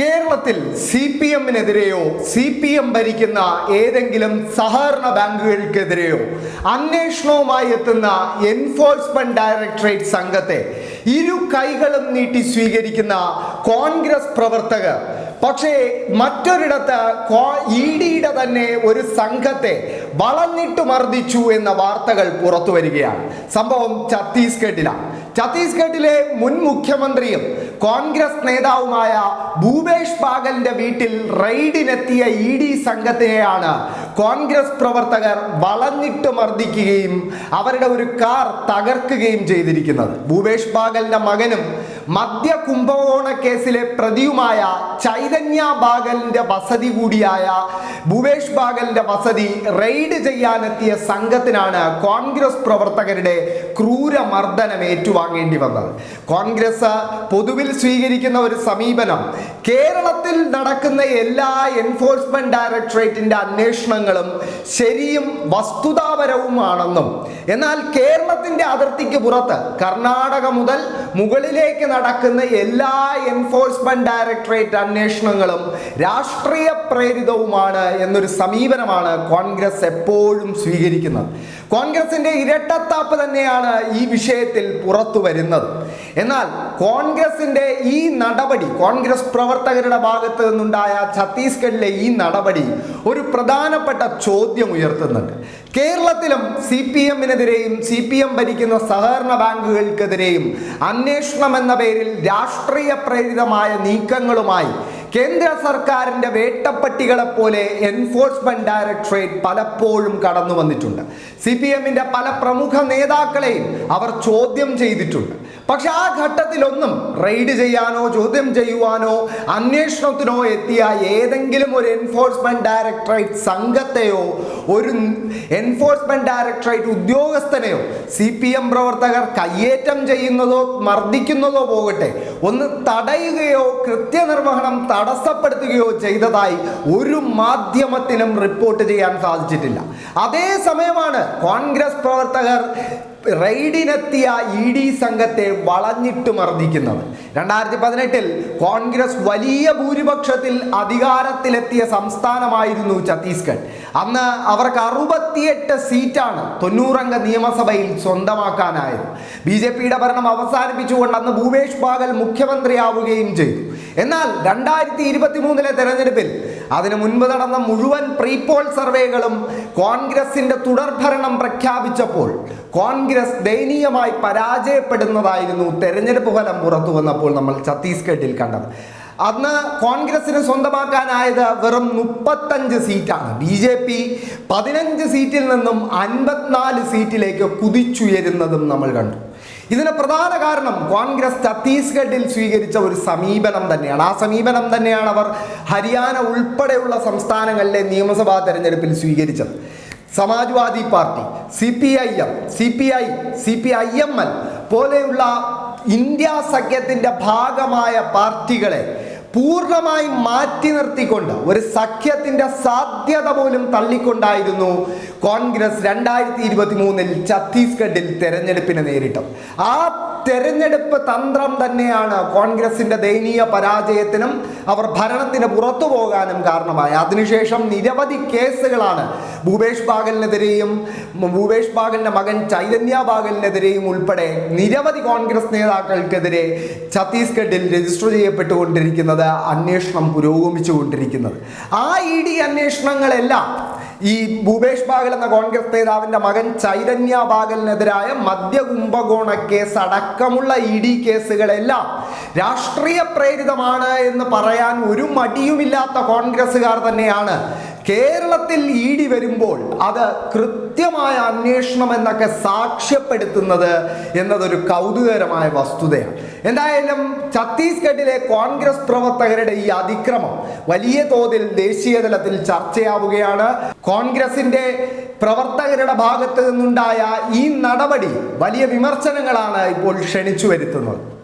കേരളത്തിൽ C P എമ്മിനെതിരെയോ C P M ഭരിക്കുന്ന ഏതെങ്കിലും സഹകരണ ബാങ്കുകൾക്കെതിരെയോ അന്വേഷണവുമായി എത്തുന്ന എൻഫോഴ്സ്മെന്റ് ഡയറക്ടറേറ്റ് സംഘത്തെ ഇരു കൈകളും നീട്ടി സ്വീകരിക്കുന്ന കോൺഗ്രസ് പ്രവർത്തകർ. പക്ഷേ മറ്റൊരിടത്ത് ഇ ഡിയുടെ തന്നെ ഒരു സംഘത്തെ വളഞ്ഞിട്ട് മർദ്ദിച്ചു എന്ന വാർത്തകൾ പുറത്തു വരികയാണ്. സംഭവം ഛത്തീസ്ഗഡിലാണ് ഛത്തീസ്ഗഡിലെ മുൻ മുഖ്യമന്ത്രിയും കോൺഗ്രസ് നേതാവുമായ ഭൂപേഷ് ബാഗലിന്റെ വീട്ടിൽ റെയ്ഡിനെത്തിയ ഇ ഡി സംഘത്തെയാണ് കോൺഗ്രസ് പ്രവർത്തകർ വളഞ്ഞിട്ട് മർദ്ദിക്കുകയും അവരുടെ ഒരു കാർ തകർക്കുകയും ചെയ്തിരിക്കുന്നത്. ഭൂപേഷ് ബാഗലിന്റെ മകനും മദ്യ കുംഭകോണ കേസിലെ പ്രതിയുമായ ചൈതന്യ ബാഗലിന്റെ വസതി കൂടിയായ ഭുവേഷ് ബാഗലിന്റെ വസതി റെയ്ഡ് ചെയ്യാനെത്തിയ സംഘത്തിനാണ് കോൺഗ്രസ് പ്രവർത്തകരുടെ ക്രൂരമർദ്ദനം ഏറ്റുവാങ്ങേണ്ടി വന്നത്. കോൺഗ്രസ് പൊതുവിൽ സ്വീകരിക്കുന്ന ഒരു സമീപനം കേരളത്തിൽ നടക്കുന്ന എല്ലാ എൻഫോഴ്സ്മെന്റ് ഡയറക്ടറേറ്റിന്റെ അന്വേഷണങ്ങളും ശരിയും വസ്തുതാപരവുമാണെന്നും എന്നാൽ കേരളത്തിന്റെ അതിർത്തിക്ക് പുറത്ത് കർണാടക മുതൽ മുകളിലേക്ക് നടക്കുന്ന എല്ലാ എൻഫോഴ്സ്മെന്റ് ഡയറക്ടറേറ്റ് അന്വേഷണങ്ങളും രാഷ്ട്രീയ പ്രേരിതവുമാണ് എന്നൊരു സമീപനമാണ് കോൺഗ്രസ് എപ്പോഴും സ്വീകരിക്കുന്നത്. കോൺഗ്രസിന്റെ ഇരട്ടത്താപ്പ് തന്നെയാണ് ഈ വിഷയത്തിൽ പുറത്തു വരുന്നത്. എന്നാൽ കോൺഗ്രസിന്റെ ഈ നടപടി കോൺഗ്രസ് പ്രവർത്തകരുടെ ഭാഗത്ത് നിന്നുണ്ടായ ഛത്തീസ്ഗഡിലെ ഈ നടപടി ഒരു പ്രധാനപ്പെട്ട ചോദ്യം ഉയർത്തുന്നുണ്ട്. കേരളത്തിലും സി പി എമ്മിനെതിരെയും സി പി എം ഭരിക്കുന്ന സഹകരണ ബാങ്കുകൾക്കെതിരെയും അന്വേഷണം എന്ന പേരിൽ രാഷ്ട്രീയ പ്രേരിതമായ നീക്കങ്ങളുമായി കേന്ദ്ര സർക്കാരിന്റെ വേട്ടപ്പട്ടികളെ പോലെ എൻഫോഴ്സ്മെന്റ് ഡയറക്ടറേറ്റ് പലപ്പോഴും കടന്നു വന്നിട്ടുണ്ട്. സി പി എമ്മിന്റെ പല പ്രമുഖ നേതാക്കളെയും അവർ ചോദ്യം ചെയ്തിട്ടുണ്ട്. പക്ഷെ ആ ഘട്ടത്തിലൊന്നും റെയ്ഡ് ചെയ്യാനോ ചോദ്യം ചെയ്യുവാനോ അന്വേഷണത്തിനോ എത്തിയ ഏതെങ്കിലും ഒരു എൻഫോഴ്സ്മെന്റ് ഡയറക്ടറേറ്റ് സംഘത്തെയോ ഒരു എൻഫോഴ്സ്മെന്റ് ഡയറക്ടറേറ്റ് ഉദ്യോഗസ്ഥനെയോ സി പി എം പ്രവർത്തകർ കയ്യേറ്റം ചെയ്യുന്നതോ മർദ്ദിക്കുന്നതോ പോകട്ടെ ഒന്ന് തടയുകയോ കൃത്യനിർവഹണം തടസ്സപ്പെടുത്തുകയോ ചെയ്തതായി ഒരു മാധ്യമത്തിനും റിപ്പോർട്ട് ചെയ്യാൻ സാധിച്ചിട്ടില്ല. അതേ സമയമാണ് കോൺഗ്രസ് പ്രവർത്തകർ റെയ്ഡിനെത്തിയ ഇ ഡി സംഘത്തെ വളഞ്ഞിട്ട് മർദ്ദിക്കുന്നത്. രണ്ടായിരത്തി പതിനെട്ടിൽ കോൺഗ്രസ് വലിയ ഭൂരിപക്ഷത്തിൽ അധികാരത്തിലെത്തിയ സംസ്ഥാനമായിരുന്നു ഛത്തീസ്ഗഡ്. അന്ന് അവർക്ക് അറുപത്തിയെട്ട് സീറ്റാണ് തൊണ്ണൂറംഗ നിയമസഭയിൽ സ്വന്തമാക്കാനായത്. ബി ജെ പിയുടെ ഭരണം അവസാനിപ്പിച്ചുകൊണ്ട് അന്ന് ഭൂപേഷ് ബാഗൽ മുഖ്യമന്ത്രിയാവുകയും ചെയ്തു. എന്നാൽ രണ്ടായിരത്തി ഇരുപത്തി മൂന്നിലെ തെരഞ്ഞെടുപ്പിൽ അതിനു മുൻപ് നടന്ന മുഴുവൻ പ്രീപോൾ സർവേകളും കോൺഗ്രസിന്റെ തുടർഭരണം പ്രഖ്യാപിച്ചപ്പോൾ കോൺഗ്രസ് ദയനീയമായി പരാജയപ്പെടുന്നതായിരുന്നു തെരഞ്ഞെടുപ്പ് ഫലം പുറത്തു വന്നപ്പോൾ നമ്മൾ ഛത്തീസ്ഗഡിൽ കണ്ടത്. അന്ന് കോൺഗ്രസിന് സ്വന്തമാക്കാനായത് വെറും മുപ്പത്തഞ്ച് സീറ്റാണ്. ബി ജെ പി പതിനഞ്ച് സീറ്റിൽ നിന്നും അൻപത്തിനാല് സീറ്റിലേക്ക് കുതിച്ചുയരുന്നതും നമ്മൾ കണ്ടു. ഇതിന് പ്രധാന കാരണം കോൺഗ്രസ് ഛത്തീസ്ഗഡിൽ സ്വീകരിച്ച ഒരു സമീപനം തന്നെയാണ്. ആ സമീപനം തന്നെയാണ് അവർ ഹരിയാന ഉൾപ്പെടെയുള്ള സംസ്ഥാനങ്ങളിലെ നിയമസഭാ തെരഞ്ഞെടുപ്പിൽ സ്വീകരിച്ചത്. Samajwadi party C P I M C P I C P I M L പോലെയുള്ള ഇന്ത്യ സഖ്യത്തിന്റെ ഭാഗമായ പാർട്ടികളെ പൂർണമായി മാറ്റി നിർത്തിക്കൊണ്ട് ഒരു സഖ്യത്തിന്റെ സാധ്യത പോലും തള്ളിക്കൊണ്ടായിരുന്നു കോൺഗ്രസ് രണ്ടായിരത്തി ഇരുപത്തി മൂന്നിൽ ഛത്തീസ്ഗഡിൽ തെരഞ്ഞെടുപ്പിനെ നേരിട്ടു ആ തെരഞ്ഞെടുപ്പ് തന്ത്രം തന്നെയാണ് കോൺഗ്രസിന്റെ ദയനീയ പരാജയത്തിനും അവർ ഭരണത്തിന് പുറത്തു പോകാനും കാരണമായ. അതിനുശേഷം നിരവധി കേസുകളാണ് ഭൂപേഷ് ബാഗലിനെതിരെയും ഭൂപേഷ് ബാഗലിന്റെ മകൻ ചൈതന്യ ബാഗലിനെതിരെയും ഉൾപ്പെടെ നിരവധി കോൺഗ്രസ് നേതാക്കൾക്കെതിരെ ഛത്തീസ്ഗഡിൽ രജിസ്റ്റർ ചെയ്യപ്പെട്ടുകൊണ്ടിരിക്കുന്നത് അന്വേഷണം പുരോഗമിച്ചുകൊണ്ടിരിക്കുന്നത്. ആ ഇ ഡി അന്വേഷണങ്ങളെല്ലാം ഈ ഭൂപേഷ് ബാഗൽ എന്ന കോൺഗ്രസ് നേതാവിന്റെ മകൻ ചൈതന്യ ബാഗലിനെതിരായ മദ്യ കുംഭകോണ കേസ് അടക്കമുള്ള ഇ ഡി കേസുകളെല്ലാം രാഷ്ട്രീയ പ്രേരിതമാണ് എന്ന് പറയാൻ ഒരു മടിയുമില്ലാത്ത കോൺഗ്രസ്സുകാർ തന്നെയാണ് കേരളത്തിൽ ഇ ഡി വരുമ്പോൾ അത് കൃത്യമായ അന്വേഷണം എന്നൊക്കെ സാക്ഷ്യപ്പെടുത്തുന്നത് എന്നതൊരു കൗതുകകരമായ വസ്തുതയാണ്. എന്തായാലും ഛത്തീസ്ഗഡിലെ കോൺഗ്രസ് പ്രവർത്തകരുടെ ഈ അതിക്രമം വലിയ തോതിൽ ദേശീയ തലത്തിൽ ചർച്ചയാവുകയാണ്. കോൺഗ്രസിന്റെ പ്രവർത്തകരുടെ ഭാഗത്ത് നിന്നുണ്ടായ ഈ നടപടി വലിയ വിമർശനങ്ങളാണ് ഇപ്പോൾ ക്ഷണിച്ചു വരുത്തുന്നത്.